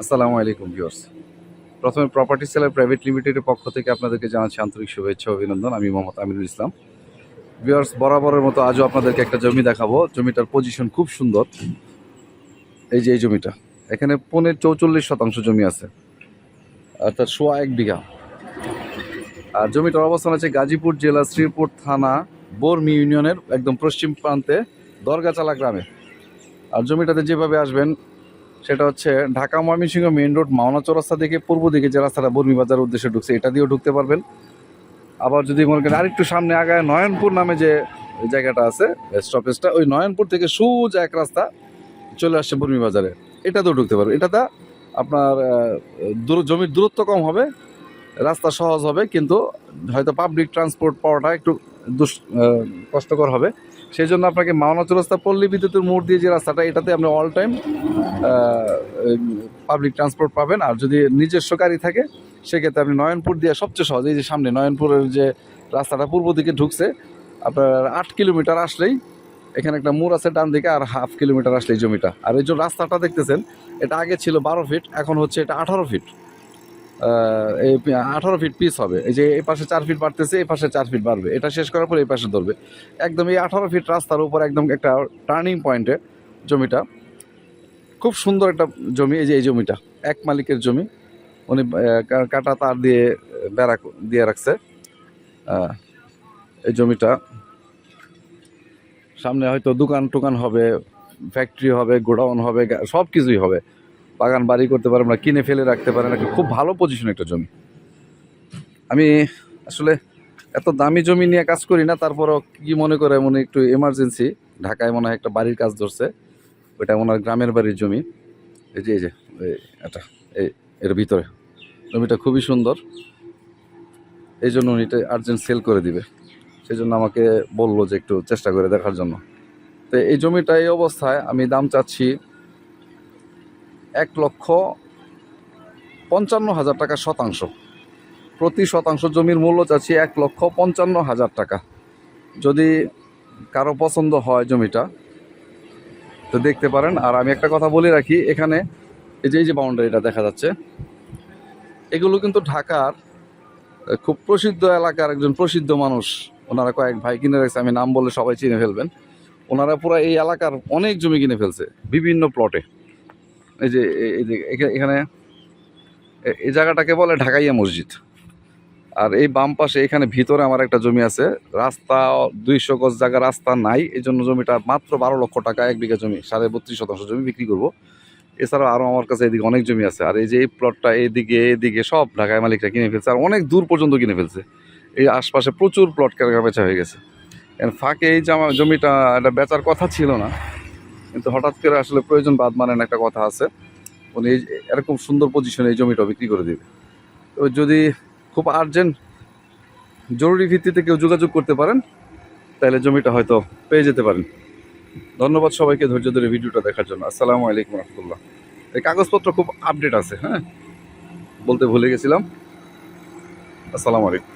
আসসালামু আলাইকুম ভিউয়ার্স প্রথমে প্রপার্টি সেলার প্রাইভেট লিমিটেডের পক্ষ থেকে আপনাদেরকে জানাচ্ছি আন্তরিক শুভেচ্ছা অভিনন্দন। আমি মোহাম্মদ আমিরুল ইসলাম। ভিউয়ার্স বরাবরের মতো আজও আপনাদেরকে একটা জমি দেখাবো। জমিটার পজিশন খুব সুন্দর। এই যে এই জমিটা, এখানে পনেরো চৌচল্লিশ শতাংশ জমি আছে। অর্থাৎ সোয়া এক বিঘা। আর জমিটার অবস্থান আছে গাজীপুর জেলা শ্রীপুর থানা, বর্মি ইউনিয়নের একদম পশ্চিম প্রান্তে দরগাচালা গ্রামে। আর জমিটাতে যেভাবে আসবেন সেটা হচ্ছে ঢাকা ময়মনসিংহ মেন রোড, মাওনা চৌরাস্তা থেকে পূর্ব দিকে যে রাস্তাটা বর্মি বাজার উদ্দেশ্যে ঢুকছে, এটা দিয়েও ঢুকতে পারবেন। আবার যদি মনে করেন আরেকটু সামনে আগায় নয়নপুর নামে যে জায়গাটা আছে স্টপেজটা ওই নয়নপুর থেকে সোজা এক রাস্তা চলে আসছে বর্মি বাজারে। এটাতেও ঢুকতে পারবেন। এটাতে আপনার দূর, জমির দূরত্ব কম হবে, রাস্তা সহজ হবে, কিন্তু হয়তো পাবলিক ট্রান্সপোর্ট পাওয়াটা একটু দুষ কষ্টকর হবে। সেই জন্য আপনাকে মাওনা চৌরাস্তা পল্লী বিদ্যুতের মোড় দিয়ে যে রাস্তাটা, এটাতে আপনি অল টাইম পাবলিক ট্রান্সপোর্ট পাবেন। আর যদি নিজস্ব গাড়ি থাকে, সেক্ষেত্রে আপনি নয়নপুর দিয়ে সবচেয়ে সহজ, এই যে সামনে নয়নপুরের যে রাস্তাটা পূর্ব দিকে ঢুকছে, আপনার আট কিলোমিটার আসলেই এখানে একটা মোড় আছে ডান দিকে, আর হাফ কিলোমিটার আসলেই জমিটা। আর এই যে রাস্তাটা দেখতেছেন, এটা আগে ছিল বারো ফিট এখন হচ্ছে এটা আঠারো ফিট এই আঠারো ফিট পিস হবে। এই যে এই পাশে চার ফিট বাড়তেছে, এই পাশে চার ফিট বাড়বে। এটা শেষ করার পর এই পাশে ধরবে। একদম এই আঠারো ফিট রাস্তার উপর একদম একটা টার্নিং পয়েন্টে জমিটা। খুব সুন্দর একটা জমি, এই যে এই জমিটা। এক মালিকের জমি। উনি কাটা তার দিয়ে বেড়া দিয়ে রাখছে। এই জমিটা। সামনে হয়তো দোকান টোকান হবে ফ্যাক্টরি হবে, গোডাউন হবে সব কিছুই হবে। বাগান বাড়ি করতে পারেন না কিনে ফেলে রাখতে পারেন একটা খুব ভালো পজিশন একটা জমি। আমি আসলে এত দামি জমি নিয়ে কাজ করি না, তারপরও কি মনে করে মনে একটু এমার্জেন্সি ঢাকায় মনে হয় একটা বাড়ির কাজ ধরছে ওটা ওনার গ্রামের বাড়ির জমি। এই যে এই যে এটা এই, এর ভিতরে। জমিটা খুবই সুন্দর। এই জন্য উনি এটা আর্জেন্ট সেল করে দিবে। সেই জন্য আমাকে বলল যে একটু চেষ্টা করে দেখার জন্য। তো এই জমিটা এই অবস্থায়, আমি দাম চাচ্ছি এক লক্ষ পঞ্চান্ন হাজার টাকা শতাংশ। প্রতি শতাংশ জমির মূল্য চাচ্ছি এক লক্ষ পঞ্চান্ন হাজার টাকা। যদি কারও পছন্দ হয় জমিটা, তো দেখতে পারেন। আর আমি একটা কথা বলে রাখি, এখানে এই যে এই যে বাউন্ডারিটা দেখা যাচ্ছে, এগুলো কিন্তু ঢাকার খুব প্রসিদ্ধ এলাকার একজন প্রসিদ্ধ মানুষ। ওনারা কয়েক ভাই কিনে রাখছে, আমি নাম বলে সবাই চিনে ফেলবেন। ওনারা পুরো এই এলাকার অনেক জমি কিনে ফেলছে, বিভিন্ন প্লটে এই যে এই- যে এখানে এই জায়গাটাকে বলে ঢাকাইয়া মসজিদ। আর এই বাম পাশে এখানে ভিতরে আমার একটা জমি আছে। রাস্তা দুইশো গজ জায়গা, রাস্তা নাই। এই জন্য জমিটা মাত্র বারো লক্ষ টাকা, এক বিঘা জমি, সাড়ে বত্রিশ শতাংশ জমি বিক্রি করব। এছাড়াও আরও আমার কাছে এদিকে অনেক জমি আছে। আর এই যে এই প্লটটা এইদিকে এদিকে সব ঢাকায় মালিকরা কিনে ফেলছে। আর অনেক দূর পর্যন্ত কিনে ফেলছে। এই আশপাশে প্রচুর প্লট কেনা বেচা হয়ে গেছে। ফাঁকে এই জামা জমিটা, এটা বেচার কথা ছিল না। কিন্তু হঠাৎ করে আসলে প্রয়োজন বাদ মানেন একটা কথা আছে। উনি এরকম সুন্দর পজিশনে এই জমিটা বিক্রি করে দিবে। তো যদি খুব আর্জেন্ট জরুরি ভিত্তিতে কেউ যোগাযোগ করতে পারেন, তাহলে জমিটা হয়তো পেয়ে যেতে পারেন। ধন্যবাদ সবাইকে ধৈর্য ধরে ভিডিওটা দেখার জন্য। আসসালামু আলাইকুম রহমতুল্লাহ। এই কাগজপত্র খুব আপডেট আছে হ্যাঁ? বলতে ভুলে গেছিলাম। আসসালামু আলাইকুম।